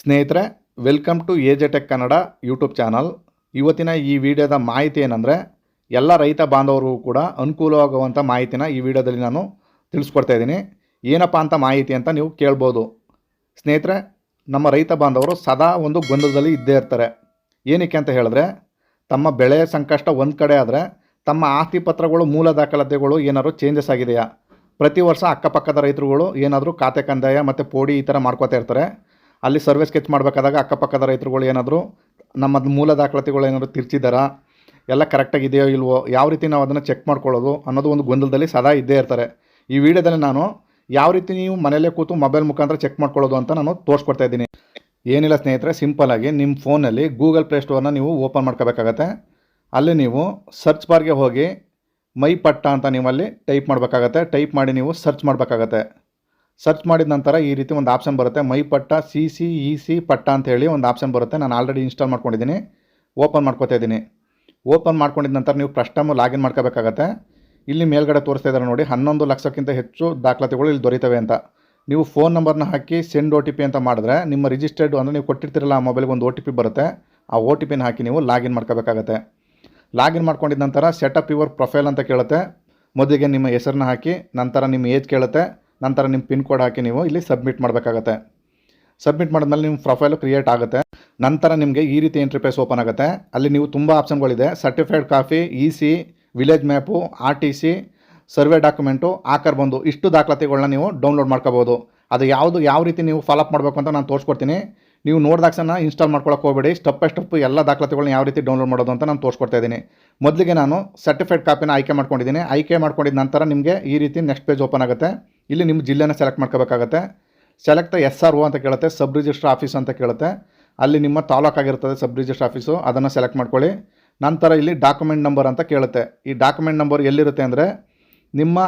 ಸ್ನೇಹಿತರೆ welcome to a tech Kannada YouTube channel ಇವತ್ತಿನ ಈ ವಿಡಿಯೋದ ಮಾಹಿತಿ ಏನಂದರೆ, ಎಲ್ಲ ರೈತ ಬಾಂಧವರಿಗೂ ಕೂಡ ಅನುಕೂಲವಾಗುವಂಥ ಮಾಹಿತಿನ ಈ ವಿಡಿಯೋದಲ್ಲಿ ನಾನು ತಿಳಿಸ್ಕೊಡ್ತಾ ಇದ್ದೀನಿ. ಏನಪ್ಪ ಅಂತ ಮಾಹಿತಿ ಅಂತ ನೀವು ಕೇಳ್ಬೋದು. ಸ್ನೇಹಿತರೆ, ನಮ್ಮ ರೈತ ಬಾಂಧವರು ಸದಾ ಒಂದು ಗೊಂದಲದಲ್ಲಿ ಇದ್ದೇ ಇರ್ತಾರೆ. ಏನಕ್ಕೆ ಅಂತ ಹೇಳಿದ್ರೆ, ತಮ್ಮ ಬೆಳೆ ಸಂಕಷ್ಟ ಒಂದು ಕಡೆ ಆದರೆ ತಮ್ಮ ಆಸ್ತಿ ಪತ್ರಗಳು, ಮೂಲ ದಾಖಲಾತಿಗಳು ಏನಾದರೂ ಚೇಂಜಸ್ ಆಗಿದೆಯಾ? ಪ್ರತಿ ವರ್ಷ ಅಕ್ಕಪಕ್ಕದ ರೈತರುಗಳು ಏನಾದರೂ ಖಾತೆ ಕಂದಾಯ ಮತ್ತು ಪೋಡಿ ಈ ಥರ ಮಾಡ್ಕೋತಾ ಇರ್ತಾರೆ. ಅಲ್ಲಿ ಸರ್ವೆ ಸ್ಕೆಚ್ ಮಾಡಬೇಕಾದಾಗ ಅಕ್ಕಪಕ್ಕದ ರೈತರುಗಳು ಏನಾದರೂ ನಮ್ಮ ಮೂಲ ದಾಖಲಾತಿಗಳು ಏನಾದರೂ ತಿರ್ಚಿದ್ದಾರಾ ಎಲ್ಲ ಕರೆಕ್ಟಾಗಿ ಇದೆಯೋ ಇಲ್ವೋ? ಯಾವ ರೀತಿ ನಾವು ಅದನ್ನು ಚೆಕ್ ಮಾಡ್ಕೊಳ್ಳೋದು ಅನ್ನೋದು ಒಂದು ಗೊಂದಲದಲ್ಲಿ ಸದಾ ಇದ್ದೇ ಇರ್ತಾರೆ. ಈ ವಿಡಿಯೋದಲ್ಲಿ ನಾನು ಯಾವ ರೀತಿ ನೀವು ಮನೆಯಲ್ಲೇ ಕೂತು ಮೊಬೈಲ್ ಮುಖಾಂತರ ಚೆಕ್ ಮಾಡ್ಕೊಳ್ಳೋದು ಅಂತ ನಾನು ತೋರಿಸ್ಕೊಡ್ತಾ ಇದ್ದೀನಿ. ಏನಿಲ್ಲ ಸ್ನೇಹಿತರೆ ಸಿಂಪಲ್ಲಾಗಿ ನಿಮ್ಮ ಫೋನಲ್ಲಿ ಗೂಗಲ್ ಪ್ಲೇ ಸ್ಟೋರ್ನ ನೀವು ಓಪನ್ ಮಾಡ್ಕೋಬೇಕಾಗತ್ತೆ. ಅಲ್ಲಿ ನೀವು ಸರ್ಚ್ ಬಾರ್ಗೆ ಹೋಗಿ ಮೈ ಪಟ್ಟ ಅಂತ ನೀವಲ್ಲಿ ಟೈಪ್ ಮಾಡಬೇಕಾಗತ್ತೆ. ಟೈಪ್ ಮಾಡಿ ನೀವು ಸರ್ಚ್ ಮಾಡಬೇಕಾಗತ್ತೆ. ಸರ್ಚ್ ಮಾಡಿದ ನಂತರ ಈ ರೀತಿ ಒಂದು ಆಪ್ಷನ್ ಬರುತ್ತೆ. ಮೈ ಪಟ್ಟ ಸಿ ಸಿ ಇ ಸಿ ಪಟ್ಟ ಅಂತ ಹೇಳಿ ಒಂದು ಆಪ್ಷನ್ ಬರುತ್ತೆ. ನಾನು ಆಲ್ರೆಡಿ ಇನ್ಸ್ಟಾಲ್ ಮಾಡ್ಕೊಂಡಿದ್ದೀನಿ. ಓಪನ್ ಮಾಡ್ಕೊತಾ ಇದ್ದೀನಿ. ಓಪನ್ ಮಾಡ್ಕೊಂಡಿದ ನಂತರ ನೀವು ಪ್ರಸ್ಟಮು ಲಾಗಿನ್ ಮಾಡ್ಕೋಬೇಕಾಗತ್ತೆ. ಇಲ್ಲಿ ಮೇಲ್ಗಡೆ ತೋರಿಸ್ತಾ ಇದ್ದಾರೆ ನೋಡಿ, ಹನ್ನೊಂದು ಲಕ್ಷಕ್ಕಿಂತ ಹೆಚ್ಚು ದಾಖಲಾತಿಗಳು ಇಲ್ಲಿ ದೊರೀತವೆ ಅಂತ. ನೀವು ಫೋನ್ ನಂಬರ್ನ ಹಾಕಿ ಸೆಂಡ್ ಒ ಅಂತ ಮಾಡಿದ್ರೆ ನಿಮ್ಮ ರಿಜಿಸ್ಟರ್ಡ್ ಅಂದರೆ ನೀವು ಕೊಟ್ಟಿರ್ತೀರಲ್ಲ ಆ ಮೊಬೈಲ್ಗೆ ಒಂದು ಒ ಬರುತ್ತೆ. ಆ ಒ ಟಿ ಹಾಕಿ ನೀವು ಲಾಗಿನ್ ಮಾಡ್ಕೋಬೇಕಾಗತ್ತೆ. ಲಾಗಿನ್ ಮಾಡ್ಕೊಂಡಿದ ನಂತರ ಸೆಟಪ್ ಯುವರ್ ಪ್ರೊಫೈಲ್ ಅಂತ ಕೇಳುತ್ತೆ. ಮೊದಲಿಗೆ ನಿಮ್ಮ ಹೆಸರನ್ನ ಹಾಕಿ, ನಂತರ ನಿಮ್ಮ ಏಜ್ ಕೇಳುತ್ತೆ. ನಂತರ ನಿಮ್ಮ ಪಿನ್ ಕೋಡ್ ಹಾಕಿ ನೀವು ಇಲ್ಲಿ ಸಬ್ಮಿಟ್ ಮಾಡಬೇಕಾಗತ್ತೆ. ಸಬ್ಮಿಟ್ ಮಾಡಿದ್ಮೇಲೆ ನಿಮ್ಮ ಪ್ರೊಫೈಲು ಕ್ರಿಯೇಟ್ ಆಗುತ್ತೆ. ನಂತರ ನಿಮಗೆ ಈ ರೀತಿ ಇಂಟರ್ಫೇಸ್ ಓಪನ್ ಆಗುತ್ತೆ. ಅಲ್ಲಿ ನೀವು ತುಂಬ ಆಪ್ಷನ್ಗಳಿದೆ. Certified copy, E C, village map, R T C, survey document, ಆಕರ್ ಬಂದು ಇಷ್ಟು ದಾಖಲಾತಿಗಳನ್ನ ನೀವು ಡೌನ್ಲೋಡ್ ಮಾಡ್ಕೋಬೋದು. ಅದು ಯಾವುದು ಯಾವ ರೀತಿ ನೀವು ಫಾಲೋಅಪ್ ಮಾಡಬೇಕು ಅಂತ ನಾನು ತೋರಿಸ್ಕೊಡ್ತೀನಿ. ನೀವು ನೋಡಿದಾಕ್ಷಣ ಇನ್ಸ್ಟಾಲ್ ಮಾಡ್ಕೊಳಕ್ಕೆ ಹೋಗಬೇಡಿ. ಸ್ಟೆಪ್ ಬೈ ಸ್ಟೆಪ್ ಎಲ್ಲ ದಾಖಲಾತಿಗಳನ್ನ ಯಾವ ರೀತಿ ಡೌನ್ಲೋಡ್ ಮಾಡೋದು ಅಂತ ನಾನು ತೋರಿಸ್ಕೊಡ್ತಾ ಇದ್ದೀನಿ. ಮೊದಲಿಗೆ ನಾನು ಸರ್ಟಿಫೈಡ್ ಕಾಪಿನ ಆಯ್ಕೆ ಮಾಡ್ಕೊಂಡಿದ್ದೀನಿ. ಆಯ್ಕೆ ಮಾಡ್ಕೊಂಡಿದ್ದ ನಂತರ ನಿಮಗೆ ಈ ರೀತಿ ನೆಕ್ಸ್ಟ್ ಪೇಜ್ ಓಪನ್ ಆಗುತ್ತೆ. ಇಲ್ಲಿ ನಿಮ್ಮ ಜಿಲ್ಲೆನ ಸೆಲೆಕ್ಟ್ ಮಾಡ್ಕೋಬೇಕಾಗತ್ತೆ. ಸೆಲೆಕ್ಟ್ ಎಸ್ ಆರ್ ಒ ಅಂತ ಕೇಳುತ್ತೆ ಸಬ್ ರಿಜಿಸ್ಟರ್ ಆಫೀಸ್ ಅಂತ ಕೇಳುತ್ತೆ. ಅಲ್ಲಿ ನಿಮ್ಮ ತಾಲೂಕಾಗಿರ್ತದೆ ಸಬ್ ರಿಜಿಸ್ಟರ್ ಆಫೀಸು ಅದನ್ನು ಸೆಲೆಕ್ಟ್ ಮಾಡ್ಕೊಳ್ಳಿ. ನಂತರ ಇಲ್ಲಿ ಡಾಕ್ಯುಮೆಂಟ್ ನಂಬರ್ ಅಂತ ಕೇಳುತ್ತೆ. ಈ ಡಾಕ್ಯುಮೆಂಟ್ ನಂಬರ್ ಎಲ್ಲಿರುತ್ತೆ ಅಂದರೆ ನಿಮ್ಮ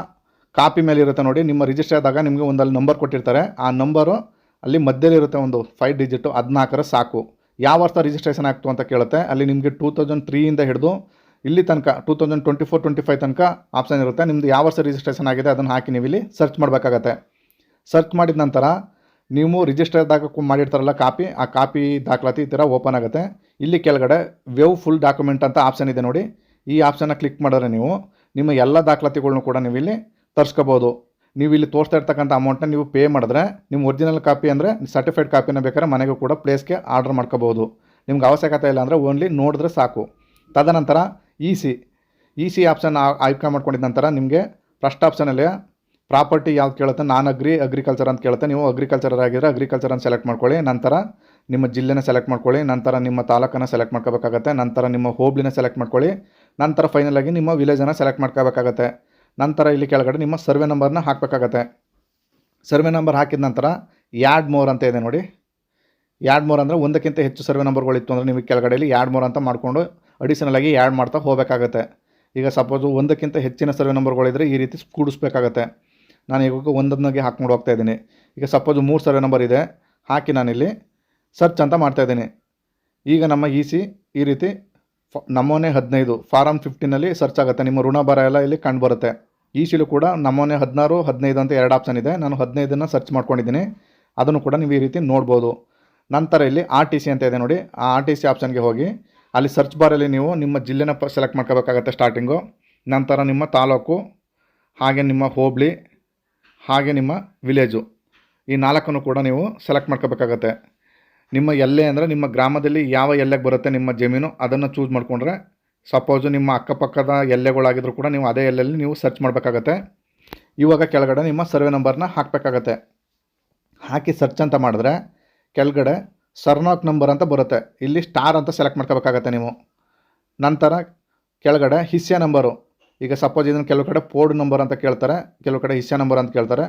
ಕಾಪಿ ಮೇಲೆ ಇರುತ್ತೆ ನೋಡಿ. ನಿಮ್ಮ ರಿಜಿಸ್ಟರ್ ಆದಾಗ ನಿಮಗೆ ಒಂದಲ್ಲಿ ನಂಬರ್ ಕೊಟ್ಟಿರ್ತಾರೆ. ಆ ನಂಬರು ಅಲ್ಲಿ ಮಧ್ಯದಲ್ಲಿರುತ್ತೆ ಒಂದು ಫೈವ್ ಡಿಜಿಟು ಹದಿನಾಲ್ಕರ ಸಾಕು. ಯಾವ ವರ್ಷ ರಿಜಿಸ್ಟ್ರೇಷನ್ ಆಗ್ತು ಅಂತ ಕೇಳುತ್ತೆ. ಅಲ್ಲಿ ನಿಮಗೆ ಟೂ ತೌಸಂಡ್ ತ್ರೀಯಿಂದ ಹಿಡಿದು ಇಲ್ಲಿ ತನಕ two thousand twenty four twenty five ತನಕ ಆಪ್ಷನ್ ಇರುತ್ತೆ. ನಿಮ್ಮದು ಯಾವ ವರ್ಷ ರಿಜಿಸ್ಟ್ರೇಷನ್ ಆಗಿದೆ ಅದನ್ನು ಹಾಕಿ ನೀವು ಇಲ್ಲಿ ಸರ್ಚ್ ಮಾಡಬೇಕಾಗತ್ತೆ. ಸರ್ಚ್ ಮಾಡಿದ ನಂತರ ನೀವು ರಿಜಿಸ್ಟರ್ದಾಗ ಮಾಡಿರ್ತಾರಲ್ಲ ಕಾಪಿ, ಆ ಕಾಪಿ ದಾಖಲಾತಿ ಈ ಥರ ಓಪನ್ ಆಗುತ್ತೆ. ಇಲ್ಲಿ ಕೆಳಗಡೆ ವೆವ್ ಫುಲ್ ಡಾಕ್ಯುಮೆಂಟ್ ಅಂತ ಆಪ್ಷನ್ ಇದೆ ನೋಡಿ. ಈ ಆಪ್ಷನ್ನ ಕ್ಲಿಕ್ ಮಾಡಿದ್ರೆ ನೀವು ನಿಮ್ಮ ಎಲ್ಲ ದಾಖಲಾತಿಗಳ್ನು ಕೂಡ ನೀವು ಇಲ್ಲಿ ತರಿಸ್ಕೋಬೋದು. ನೀವು ಇಲ್ಲಿ ತೋರಿಸ್ತಾ ಇರ್ತಕ್ಕಂಥ ಅಮೌಂಟ್ನ ನೀವು ಪೇ ಮಾಡಿದ್ರೆ ನಿಮ್ಮ ಒರಿಜಿನಲ್ ಕಾಪಿ ಅಂದರೆ ಸರ್ಟಿಫೈಡ್ ಕಾಪಿನ ಬೇಕಾದ್ರೆ ಮನೆಗೂ ಕೂಡ ಪ್ಲೇಸ್ಗೆ ಆರ್ಡರ್ ಮಾಡ್ಕೋಬೋದು ನಿಮ್ಗೆ ಅವಶ್ಯಕತೆ ಇಲ್ಲ ಅಂದರೆ ಓನ್ಲಿ ನೋಡಿದ್ರೆ ಸಾಕು. ತದನಂತರ E C E C option ಆಯ್ಕೆ ಮಾಡ್ಕೊಂಡಿದ್ದ ನಂತರ ನಿಮಗೆ ಫಸ್ಟ್ ಆಪ್ಷನಲ್ಲಿ ಪ್ರಾಪರ್ಟಿ ಯಾವ್ದು ಕೇಳುತ್ತೆ ನಾನ್ ಅಗ್ರಿ ಅಗ್ರಿಕಲ್ಚರ್ ಅಂತ ಕೇಳುತ್ತೆ. ನೀವು ಅಗ್ರಿಕಲ್ಚರ್ ಆಗಿದ್ರೆ ಅಗ್ರಿಕಲ್ಚರ್ ಅಂತ ಸೆಲೆಕ್ಟ್ ಮಾಡ್ಕೊಳ್ಳಿ. ನಂತರ ನಿಮ್ಮ ಜಿಲ್ಲೆನ ಸೆಲೆಕ್ಟ್ ಮಾಡ್ಕೊಳ್ಳಿ. ನಂತರ ನಿಮ್ಮ ತಾಲೂಕನ್ನು ಸೆಲೆಕ್ಟ್ ಮಾಡ್ಕೋಬೇಕಾಗತ್ತೆ. ನಂತರ ನಿಮ್ಮ ಹೋಬ್ಳಿನ ಸೆಲೆಕ್ಟ್ ಮಾಡ್ಕೊಳ್ಳಿ. ನಂತರ ಫೈನಲ್ ಆಗಿ ನಿಮ್ಮ ವಿಲೇಜನ್ನು ಸೆಲೆಕ್ಟ್ ಮಾಡ್ಕೋಬೇಕಾಗತ್ತೆ. ನಂತರ ಇಲ್ಲಿ ಕೆಳಗಡೆ ನಿಮ್ಮ ಸರ್ವೆ ನಂಬರ್ನ ಹಾಕಬೇಕಾಗತ್ತೆ. ಸರ್ವೆ ನಂಬರ್ ಹಾಕಿದ ನಂತರ ಯಾಡ್ ಮೋರ್ ಅಂತ ಇದೆ ನೋಡಿ. ಯಾಡ್ ಮೋರ್ ಅಂದರೆ ಒಂದಕ್ಕಿಂತ ಹೆಚ್ಚು ಸರ್ವೆ ನಂಬರ್ಗಳಿತ್ತು ಅಂದರೆ ನಿಮಗೆ ಕೆಳಗಡೆಯಲ್ಲಿ ಯಾಡ್ ಮೋರ್ ಅಂತ ಮಾಡಿಕೊಂಡು ಅಡಿಷನಲ್ ಆಗಿ ಯಾಡ್ ಮಾಡ್ತಾ ಹೋಗಬೇಕಾಗತ್ತೆ. ಈಗ ಸಪೋಸು ಒಂದಕ್ಕಿಂತ ಹೆಚ್ಚಿನ ಸರ್ವೆ ನಂಬರ್ಗಳಿದ್ರೆ ಈ ರೀತಿ ಕೂಡಿಸ್ಬೇಕಾಗತ್ತೆ. ನಾನು ಈಗ ಒಂದೊಂದಾಗಿ ಹಾಕ್ಕೊಂಡು ಹೋಗ್ತಾ ಇದ್ದೀನಿ. ಈಗ ಸಪೋಸ್ ಮೂರು ಸರ್ವೆ ನಂಬರ್ ಇದೆ. ಹಾಕಿ ನಾನಿಲ್ಲಿ ಸರ್ಚ್ ಅಂತ ಮಾಡ್ತಾಯಿದ್ದೀನಿ ಈಗ ನಮ್ಮ ಇ ಸಿ ಈ ರೀತಿ ಫ ನಮೂನೆ ಹದಿನೈದು ಫಾರಮ್ ಫಿಫ್ಟೀನಲ್ಲಿ ಸರ್ಚ್ ಆಗುತ್ತೆ. ನಿಮ್ಮ ಋಣ ಬರ ಎಲ್ಲ ಇಲ್ಲಿ ಕಂಡು ಬರುತ್ತೆ. ಈ ಶೀಲು ಕೂಡ ನಮ್ಮನೆ ಹದಿನಾರು, ಹದಿನೈದು ಅಂತ ಎರಡು ಆಪ್ಷನ್ ಇದೆ. ನಾನು ಹದಿನೈದನ್ನು ಸರ್ಚ್ ಮಾಡ್ಕೊಂಡಿದ್ದೀನಿ. ಅದನ್ನು ಕೂಡ ನೀವು ಈ ರೀತಿ ನೋಡ್ಬೋದು. ನಂತರ ಇಲ್ಲಿ ಆರ್ ಟಿ ಸಿ ಅಂತ ಇದೆ ನೋಡಿ. ಆ ಆರ್ ಟಿ ಸಿ ಆಪ್ಷನ್ಗೆ ಹೋಗಿ ಅಲ್ಲಿ ಸರ್ಚ್ ಬಾರಲ್ಲಿ ನೀವು ನಿಮ್ಮ ಜಿಲ್ಲೆನ ಸೆಲೆಕ್ಟ್ ಮಾಡ್ಕೋಬೇಕಾಗತ್ತೆ ಸ್ಟಾರ್ಟಿಂಗು ನಂತರ ನಿಮ್ಮ ತಾಲೂಕು, ಹಾಗೆ ನಿಮ್ಮ ಹೋಬಳಿ, ಹಾಗೆ ನಿಮ್ಮ ವಿಲೇಜು ಈ ನಾಲ್ಕನ್ನು ಕೂಡ ನೀವು ಸೆಲೆಕ್ಟ್ ಮಾಡ್ಕೋಬೇಕಾಗತ್ತೆ. ನಿಮ್ಮ ಎಲ್ಲೆ ಅಂದರೆ ನಿಮ್ಮ ಗ್ರಾಮದಲ್ಲಿ ಯಾವ ಎಲ್ಲೆಗೆ ಬರುತ್ತೆ ನಿಮ್ಮ ಜಮೀನು ಅದನ್ನು ಚೂಸ್ ಮಾಡಿಕೊಂಡ್ರೆ ಸಪೋಸು ನಿಮ್ಮ ಅಕ್ಕಪಕ್ಕದ ಎಲ್ಲೆಗಳಾಗಿದ್ದರೂ ಕೂಡ ನೀವು ಅದೇ ಎಲ್ಲೆಲ್ಲಿ ನೀವು ಸರ್ಚ್ ಮಾಡಬೇಕಾಗತ್ತೆ. ಇವಾಗ ಕೆಳಗಡೆ ನಿಮ್ಮ ಸರ್ವೆ ನಂಬರ್ನ ಹಾಕಬೇಕಾಗತ್ತೆ. ಹಾಕಿ ಸರ್ಚ್ ಅಂತ ಮಾಡಿದ್ರೆ ಕೆಳಗಡೆ ಸರ್ನಾಕ್ ನಂಬರ್ ಅಂತ ಬರುತ್ತೆ. ಇಲ್ಲಿ ಸ್ಟಾರ್ ಅಂತ ಸೆಲೆಕ್ಟ್ ಮಾಡ್ಕೋಬೇಕಾಗತ್ತೆ ನೀವು. ನಂತರ ಕೆಳಗಡೆ ಹಿಸ್ಸೆ ನಂಬರು ಈಗ ಸಪೋಸ್ ಇದನ್ನು ಕೆಲವು ಕಡೆ ಪೋರ್ಡ್ ನಂಬರ್ ಅಂತ ಕೇಳ್ತಾರೆ, ಕೆಲವು ಕಡೆ ಹಿಸ್ಸೆ ನಂಬರ್ ಅಂತ ಕೇಳ್ತಾರೆ.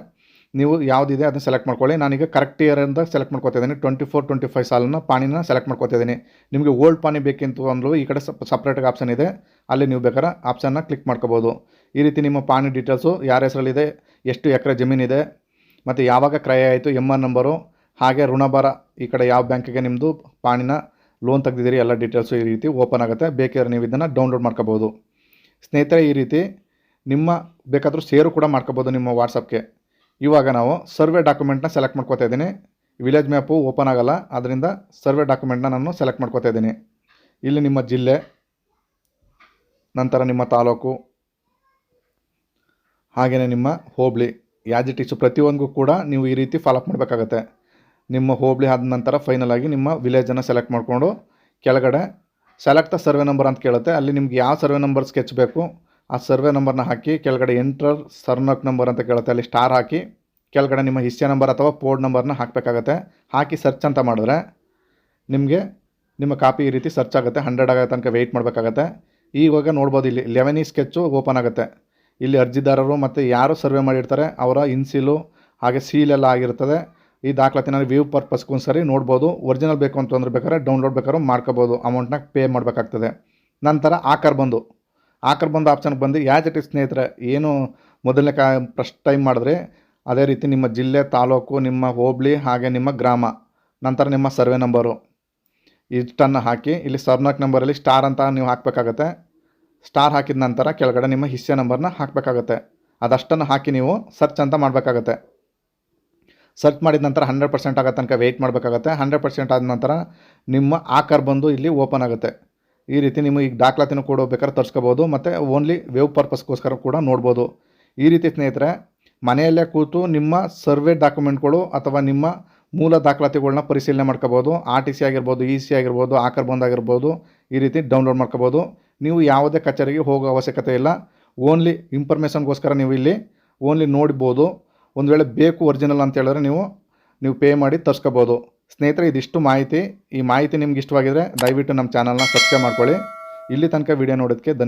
ನೀವು ಯಾವುದಿದೆ ಅದನ್ನು ಸೆಲೆಕ್ಟ್ ಮಾಡ್ಕೊಳ್ಳಿ. ನಾನೀಗ ಕರೆಕ್ಟ್ ಇಯರ್ ಅಂತ ಸೆಲೆಕ್ಟ್ ಮಾಡ್ಕೊತಿದ್ದೀನಿ ಟ್ವೆಂಟಿ ಫೋರ್ ಟ್ವೆಂಟಿ ಫೈವ್ ಸಾಲನ್ನ ಪಾಣಿನ ಸೆಲೆಕ್ಟ್ ಮಾಡ್ಕೊತಿದ್ದೀನಿ ನಿಮಗೆ ಓಲ್ಡ್ ಪಾನಿ ಬೇಕಿತ್ತು ಅಂದರೂ ಈ ಕಡೆ ಸಪ್ ಸಪ್ರೇಟಾಗಿ ಆಪ್ಷನ್ ಇದೆ. ಅಲ್ಲಿ ನೀವು ಬೇಕಾದ್ರೆ ಆಪ್ಷನ್ನ ಕ್ಲಿಕ್ ಮಾಡ್ಕೋಬೋದು. ಈ ರೀತಿ ನಿಮ್ಮ ಪಾಣಿ ಡೀಟೇಲ್ಸು ಯಾರ ಹೆಸರಲ್ಲಿದೆ, ಎಷ್ಟು ಎಕರೆ ಜಮೀನಿದೆ ಮತ್ತು ಯಾವಾಗ ಕ್ರಯ ಆಯಿತು ಎಂ ಆರ್ ನಂಬರು ಹಾಗೆ ಋಣಭಾರ ಈ ಕಡೆ ಯಾವ ಬ್ಯಾಂಕಿಗೆ ನಿಮ್ಮದು ಪಾಣಿನ ಲೋನ್ ತೆಗೆದಿದ್ದೀರಿ, ಎಲ್ಲ ಡೀಟೇಲ್ಸು ಈ ರೀತಿ ಓಪನ್ ಆಗುತ್ತೆ. ಬೇಕಾದ್ರೆ ನೀವು ಇದನ್ನು ಡೌನ್ಲೋಡ್ ಮಾಡ್ಕೋಬೋದು. ಸ್ನೇಹಿತರೆ, ಈ ರೀತಿ ನಿಮ್ಮ ಬೇಕಾದರೂ ಸೇರು ಕೂಡ ಮಾಡ್ಕೋಬೋದು ನಿಮ್ಮ ವಾಟ್ಸಪ್ಗೆ ಇವಾಗ ನಾವು ಸರ್ವೆ ಡಾಕ್ಯುಮೆಂಟ್ನ ಸೆಲೆಕ್ಟ್ ಮಾಡ್ಕೋತಾ ಇದ್ದೀನಿ. ವಿಲೇಜ್ ಮ್ಯಾಪು ಓಪನ್ ಆಗೋಲ್ಲ ಆದ್ದರಿಂದ ಸರ್ವೆ ಡಾಕ್ಯುಮೆಂಟ್ನ ನಾನು ಸೆಲೆಕ್ಟ್ ಮಾಡ್ಕೋತಾ ಇದ್ದೀನಿ. ಇಲ್ಲಿ ನಿಮ್ಮ ಜಿಲ್ಲೆ, ನಂತರ ನಿಮ್ಮ ತಾಲೂಕು ಹಾಗೆಯೇ ನಿಮ್ಮ ಹೋಬಳಿ. ಯಾಜ್ ಇಟ್ ಈಸು ಪ್ರತಿಯೊಂದಿಗೂ ಕೂಡ ನೀವು ಈ ರೀತಿ ಫಾಲೋಅಪ್ ಮಾಡಬೇಕಾಗತ್ತೆ. ನಿಮ್ಮ ಹೋಬಳಿ ಆದ ನಂತರ ಫೈನಲ್ ಆಗಿ ನಿಮ್ಮ ವಿಲೇಜನ್ನು ಸೆಲೆಕ್ಟ್ ಮಾಡಿಕೊಂಡು ಕೆಳಗಡೆ ಸೆಲೆಕ್ಟ್ ಸರ್ವೆ ನಂಬರ್ ಅಂತ ಕೇಳುತ್ತೆ. ಅಲ್ಲಿ ನಿಮ್ಗೆ ಯಾವ ಸರ್ವೆ ನಂಬರ್ ಸ್ಕೆಚ್ ಬೇಕು ಆ ಸರ್ವೆ ನಂಬರ್ನ ಹಾಕಿ, ಕೆಳಗಡೆ ಎಂಟ್ರರ್ ಸರ್ನಕ್ ನಂಬರ್ ಅಂತ ಕೇಳುತ್ತೆ, ಅಲ್ಲಿ ಸ್ಟಾರ್ ಹಾಕಿ, ಕೆಳಗಡೆ ನಿಮ್ಮ ಹಿಸ್ಟ್ರಿ ನಂಬರ್ ಅಥವಾ ಪೋರ್ಡ್ ನಂಬರ್ನ ಹಾಕಬೇಕಾಗತ್ತೆ. ಹಾಕಿ ಸರ್ಚ್ ಅಂತ ಮಾಡಿದ್ರೆ ನಿಮಗೆ ನಿಮ್ಮ ಕಾಪಿ ಈ ರೀತಿ ಸರ್ಚ್ ಆಗುತ್ತೆ ಹಂಡ್ರೆಡ್ ಆಗೋ ತನಕ ವೆಯ್ಟ್ ಮಾಡಬೇಕಾಗತ್ತೆ. ಈವಾಗ ನೋಡ್ಬೋದು, ಇಲ್ಲಿ ಲೆವೆನ್ ಈ ಸ್ಕೆಚ್ಚು ಓಪನ್ ಆಗುತ್ತೆ. ಇಲ್ಲಿ ಅರ್ಜಿದಾರರು ಮತ್ತು ಯಾರು ಸರ್ವೆ ಮಾಡಿರ್ತಾರೆ, ಅವರ ಇನ್ಸಿಲು ಹಾಗೆ ಸೀಲ್ ಎಲ್ಲ ಆಗಿರ್ತದೆ. ಈ ದಾಖಲಾತಿನ ವ್ಯೂ ಪರ್ಪಸ್ಗೂ ಸರಿ ನೋಡ್ಬೋದು ಒರಿಜಿನಲ್ ಬೇಕು ಅಂತಂದ್ರೆ ಬೇಕಾದ್ರೆ ಡೌನ್ಲೋಡ್ ಬೇಕಾದ್ರೂ ಮಾಡ್ಕೋಬೋದು ಅಮೌಂಟ್ನ ಪೇ ಮಾಡಬೇಕಾಗ್ತದೆ. ನಂತರ ಆಕರ್ ಬಂದು. ಆಕರ್ ಬಂದು ಆಪ್ಷನ್ಗೆ ಬಂದು, ಯಾ ಜೊತೆ ಸ್ನೇಹಿತರ, ಏನು ಮೊದಲನೇ ಕಾ ಫಸ್ಟ್ ಟೈಮ್ ಮಾಡಿದ್ರೆ, ಅದೇ ರೀತಿ ನಿಮ್ಮ ಜಿಲ್ಲೆ, ತಾಲೂಕು, ನಿಮ್ಮ ಹೋಬಳಿ, ಹಾಗೆ ನಿಮ್ಮ ಗ್ರಾಮ, ನಂತರ ನಿಮ್ಮ ಸರ್ವೆ ನಂಬರು ಇಷ್ಟನ್ನು ಹಾಕಿ, ಇಲ್ಲಿ ಸರ್ನಾಕ್ ನಂಬರಲ್ಲಿ ಸ್ಟಾರ್ ಅಂತ ನೀವು ಹಾಕಬೇಕಾಗತ್ತೆ. ಸ್ಟಾರ್ ಹಾಕಿದ ನಂತರ ಕೆಳಗಡೆ ನಿಮ್ಮ ಹಿಸ್ಸೆ ನಂಬರ್ನ ಹಾಕಬೇಕಾಗತ್ತೆ. ಅದಷ್ಟನ್ನು ಹಾಕಿ ನೀವು ಸರ್ಚ್ ಅಂತ ಮಾಡಬೇಕಾಗತ್ತೆ. ಸರ್ಚ್ ಮಾಡಿದ ನಂತರ ಹಂಡ್ರೆಡ್ ಪರ್ಸೆಂಟ್ ಆಗೋ ತನಕ ವೆಯ್ಟ್ ಮಾಡಬೇಕಾಗತ್ತೆ. ಹಂಡ್ರೆಡ್ ಪರ್ಸೆಂಟ್ ಆದ ನಂತರ ನಿಮ್ಮ ಆಕರ್ ಬಂದು ಇಲ್ಲಿ ಓಪನ್ ಆಗುತ್ತೆ. ಈ ರೀತಿ ನಿಮಗೆ ಈಗ ದಾಖಲಾತಿನೂ ಕೂಡ ಬೇಕಾದ್ರೆ ತರಿಸ್ಕೋಬೋದು, ಮತ್ತು ಓನ್ಲಿ ವೇವ್ ಪರ್ಪಸ್ಗೋಸ್ಕರ ಕೂಡ ನೋಡ್ಬೋದು. ಈ ರೀತಿ ಸ್ನೇಹಿತರೆ, ಮನೆಯಲ್ಲೇ ಕೂತು ನಿಮ್ಮ ಸರ್ವೆ ಡಾಕ್ಯುಮೆಂಟ್ಗಳು ಅಥವಾ ನಿಮ್ಮ ಮೂಲ ದಾಖಲಾತಿಗಳನ್ನ ಪರಿಶೀಲನೆ ಮಾಡ್ಕೋಬೋದು. ಆರ್ ಟಿ ಸಿ ಆಗಿರ್ಬೋದು ಇ ಸಿ ಆಗಿರ್ಬೋದು ಆಕರ್ ಬಂದ್ ಆಗಿರ್ಬೋದು, ಈ ರೀತಿ ಡೌನ್ಲೋಡ್ ಮಾಡ್ಕೋಬೋದು. ನೀವು ಯಾವುದೇ ಕಚೇರಿಗೆ ಹೋಗೋ ಅವಶ್ಯಕತೆ ಇಲ್ಲ. ಓನ್ಲಿ ಇನ್ಫಾರ್ಮೇಷನ್ಗೋಸ್ಕರ ನೀವು ಇಲ್ಲಿ ಓನ್ಲಿ ನೋಡ್ಬೋದು. ಒಂದು ವೇಳೆ ಬೇಕು ಒರಿಜಿನಲ್ ಅಂತ ಹೇಳಿದ್ರೆ ನೀವು ನೀವು ಪೇ ಮಾಡಿ ತರಿಸ್ಕೋಬೋದು. ಸ್ನೇಹಿತರೆ, ಇದಿಷ್ಟು ಮಾಹಿತಿ. ಈ ಮಾಹಿತಿ ನಿಮ್ಗೆ ಇಷ್ಟವಾಗಿದ್ರೆ ದಯವಿಟ್ಟು ನಮ್ಮ ಚಾನಲ್ನ ಸಬ್ಸ್ಕ್ರೈಬ್ ಮಾಡ್ಕೊಳ್ಳಿ. ಇಲ್ಲಿ ತನಕ ವಿಡಿಯೋ ನೋಡೋದಕ್ಕೆ ಧನ್ಯವಾದ.